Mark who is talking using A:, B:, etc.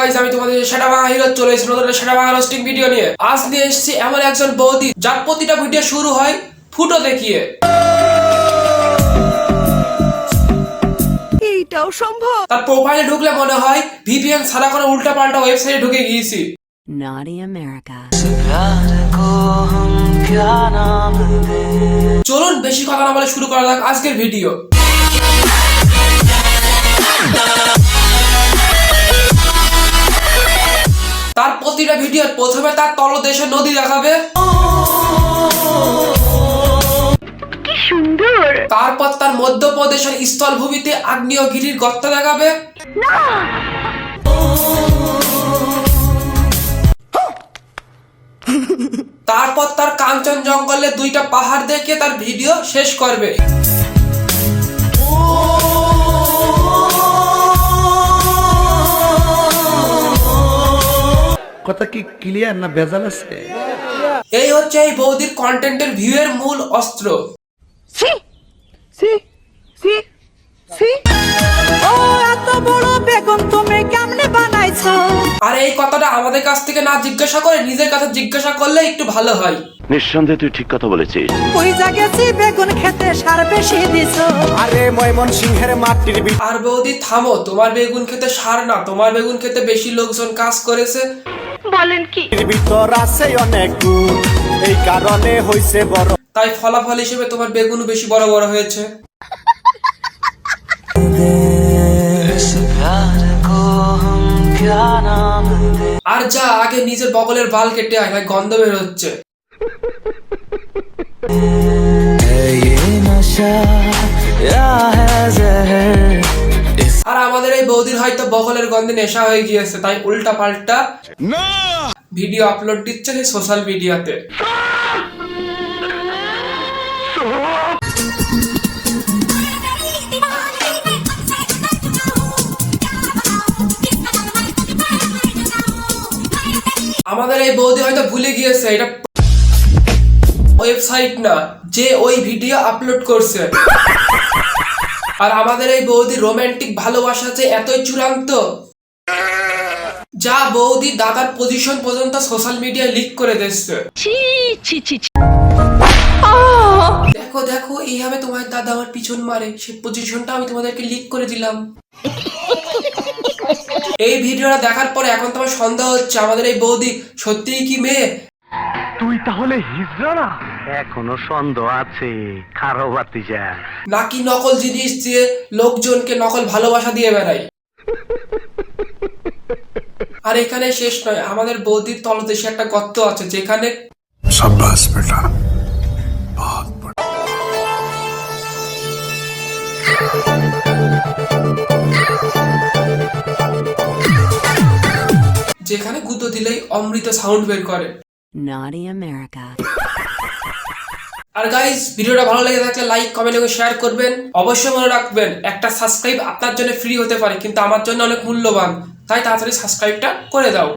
A: Guys আমি তোমাদের সেটা বাংলা হিরো চলে এসেছি নতুন সেটা বাংলা রোস্টিং ভিডিও নিয়ে। আজ নিয়ে এসেছি এমন একজন বৌদি যার প্রতিটা ভিডিও শুরু হয় ফুটো দেখিয়ে।
B: এইটাও সম্ভব?
A: তার প্রোফাইলে ঢুকলে মনে হয় ভিপিএন সারা কোনো উল্টা পাল্টা ওয়েবসাইটে ঢুকে গিয়েছি।
B: Naughty America.
A: চলুন বেশি কথা না বলে শুরু করা যাক আজকের ভিডিও প্রথমে তার তলদেশে নদী দেখাবে। তারপর তার মধ্যপ্রদেশের স্থলভূমিতে আগ্নেয়গিরির গর্ত দেখাবে। তারপর তার কাঞ্চন জঙ্গলে দুইটা পাহাড় দেখে তার ভিডিও শেষ করবে।
C: কথা কি ক্লিয়ার না ভেজাল আছে?
A: এই হচ্ছে এই বৌদির কন্টেন্টের ভিউ এর মূল অস্ত্র।
B: সি সি সি সি ও এত বড় বেগুন তুমি কেমনে বানাইছো?
A: আর এই কথাটা আমাদের কাছ থেকে না জিজ্ঞাসা করে নিজের কাছে জিজ্ঞাসা করলে একটু ভালো হয়।
D: নিঃসন্দেহে তুই ঠিক কথা বলেছিস।
B: বুঝা গেছি বেগুন খেতে সার বেশি দিছো।
E: আরে ময়মন সিংহের মাটির
A: আর বৌদি থামো তোমার বেগুন খেতে সার না তোমার বেগুন খেতে বেশি লোকজন কাজ করেছে।
E: বিটির ভিতর আছে অনেক গুণ এই কারণে হইছে বড়।
A: তাই ফলাফল হিসেবে তোমার বেগুন বেশি বড় বড় হয়েছে। আর যা আগে নিজের বগলের বাল কেটে আয় না গন্ধ বের হচ্ছে। আমাদের এই বৌদির হয়তো বগলের গন্ধে নেশা হয়ে গিয়েছে তাই উল্টা পাল্টা ভিডিও আপলোড দিচ্ছে সেই সোশ্যাল মিডিয়াতে আমাদের এই বৌদি হয়তো ভুলে গিয়েছে এটা ওয়েবসাইট না যে ওই ভিডিও আপলোড করছে। আর আমাদের এই বৌদি রোমান্টিক ভালোবাসা যে এতই চূড়ান্ত। যা বৌদি দাদার পজিশন পর্যন্ত সোশ্যাল মিডিয়ায় লিক করে দিচ্ছে দেখো দেখো এইভাবে তোমার দাদা আমার পিছন মারে। সেই পজিশনটা আমি তোমাদেরকে লিক করে দিলাম। এই ভিডিওটা দেখার পরে এখন তোমার সন্দেহ হচ্ছে আমাদের এই বৌদি সত্যিই কি মেয়ে?
D: তুই তাহলে হিজড়া না? এখনও সন্দেহ আছে খারো বাতিজা
A: নাকি নকল জিনিস দিয়ে লোকজনকে নকল ভালোবাসা দিয়ে বেড়ায়? আর এখানে শেষ নয় আমাদের বৌদির তলদেশে একটা গর্ত আছে যেখানে
F: সাব্বাস বেটা।
A: যেখানে গুঁতো দিলেই অমৃত সাউন্ড বের করে।
B: Naughty America.
A: আর গাইস ভিডিওটা ভালো লেগে থাকলে লাইক কমেন্ট এবং শেয়ার করবেন। অবশ্যই মনে রাখবেন, একটা সাবস্ক্রাইব আপনার জন্য ফ্রি হতে পারে, কিন্তু আমার জন্য অনেক মূল্যবান। তাই তাড়াতাড়ি সাবস্ক্রাইবটা করে দাও।